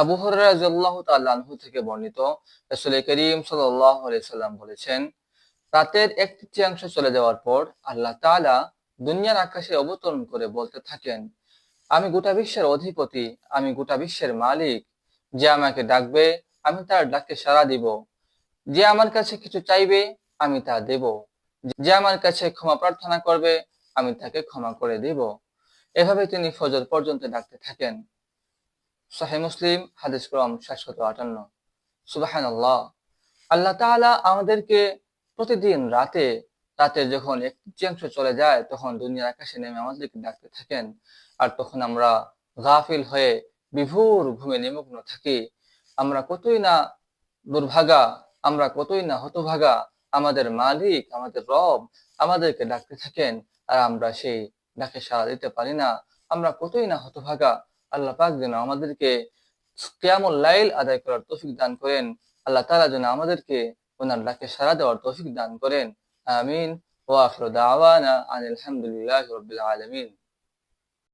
আবু থেকে বর্ণিত করিম সাল্লাম বলেছেন, রাতের এক তৃতীয়াংশ চলে যাওয়ার পর আল্লাহ তাআলা দুনিয়ার আকাশে অবতরণ করে বলতে থাকেন, আমি গোটা বিশ্বের অধিপতি, আমি গোটা বিশ্বের মালিক, যে আমাকে ডাকবে, আমি তার ডাকে সাড়া দিব, যে আমার কাছে কিছু চাইবে, আমি তা দেব, যে আমার কাছে ক্ষমা প্রার্থনা করবে, আমি তাকে ক্ষমা করে দিব। এভাবে তিনি ফজর পর্যন্ত ডাকতে থাকেন। সাহে মুসলিম, হাদিস ক্রম সাতশত আটান্ন। সুবাহান আল্লাহ আল্লাহ তাআলা আমাদেরকে প্রতিদিন রাতে রাতে যখন এক তৃতীয়াংশ চলে যায়, তখন দুনিয়ার আকাশে নেমে আমাদেরকে ডাকতে থাকেন। আর তখন আমরা গাফিল হয়ে বিভোর ঘুমে নিমগ্ন থাকি। আমরা কতই না দুর্ভাগা, আমরা কতই না হতভাগা, আমাদের মালিক, আমাদের রব আমাদেরকে ডাকতে থাকেন। আর আমরা সেই ডাকে সাড়া দিতে পারি না। আমরা কতই না হতভাগা আল্লাহ পাক যেন আমাদেরকে কেয়ামুল লাইল আদায় করার তৌফিক দান করেন। আল্লাহ তালা যেন আমাদেরকে ওনার ডাকে সারা দেওয়ার তৌফিক দান করেন। আমিন। ওয়া আখিরু দাওয়ানা আনিল হামদুলিল্লাহি রবিল আলামিন।